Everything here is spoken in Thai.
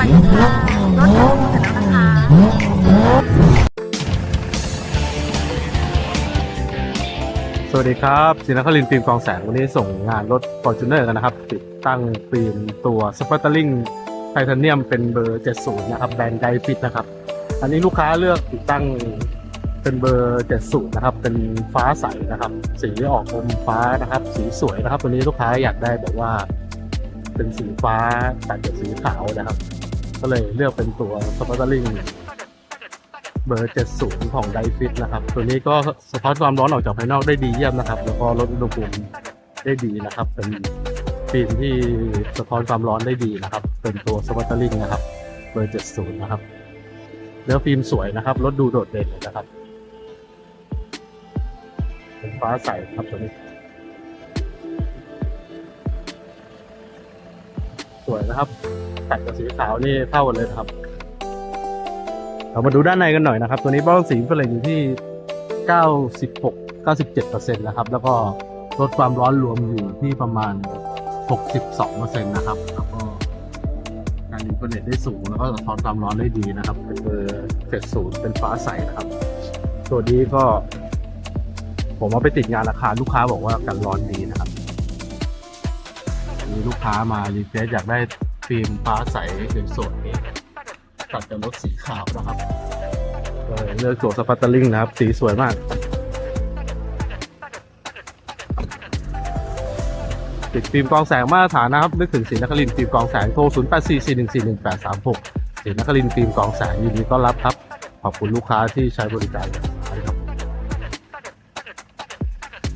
วัสดีค่ะรถถึงเสร็จแล้วนะคะสวัสดีครับศินครินทร์ฟิล์มกองแสงวันนี้ส่งงานรถ f o r t u n e r กันนะครับ ติดตั้งฟิล์มตัวสป u ตลิงไทเทเนียมเป็นเบอร์ 70 นะครับ แบรนด์ไดฟิตนะครับ อันนี้ลูกค้าเลือกติดตั้งเป็นเบอร์ 70 นะครับ เป็นฟ้าใสนะครับ สีออกอมฟ้านะครับ สีสวยนะครับ ตัวนี้ลูกค้าอยากได้แบบว่า เป็นสีฟ้าตัดกับสีขาวนะครับ ก็เลยเลือกเป็นตัวสป u ตลิงเบอร์ 70 ของไดฟิตนะครับ ตัวนี้ก็สะท้อนความร้อนออกจากภายนอกได้ดีเยี่ยมนะครับ แล้วก็ลดอุณหภูมิได้ดีนะครับ เป็นฟิล์มที่สะท้อนความร้อนได้ดีนะครับ เป็นตัวสวัตเตลิงนะครับ เบอร์ 70 นะครับ เนื้อฟิล์มสวยนะครับรถดูโดดเด่นนะครับ เป็นฟ้าใสครับตัวนี้สวยนะครับ ตัดกับสีขาวนี่เท่ากันเลยนะครับ เรามาดูด้านในกันหน่อยนะครับ ตัวนี้บ้องสีเฟรนอยู่ที่ 96 97%นะครับ แล้วก็ลดความร้อนรวมอยู่ที่ประมาณ 62%นะครับแล้วก็การอินเทอร์เน็ตได้สูงแล้วก็สะท้อนความร้อนได้ดีนะครับ เป็นเบอร์70เป็นฟ้าใสนะครับ ตัวนี้ก็ ผมเอาไปติดงานราคาลูกค้าบอกว่ากันร้อนดีนะครับมีลูกค้ามารีเควสอยากได้ ฟิล์มฟ้าใสเป็นโซนเองตัดกับรถสีขาวนะครับเลยเลือกตัวสปัตเตอร์ลิงนะครับ สีสวยมาก ติดฟิล์มกองแสงมาตรฐานนะครับ นึกถึงสีนครินฟิล์มกองแสงโทร 0 8 4 4 1 4 1 8 3 6สีนครินฟิล์มกองแสงยินดีต้อนรับครับ ขอบคุณลูกค้าที่ใช้บริการ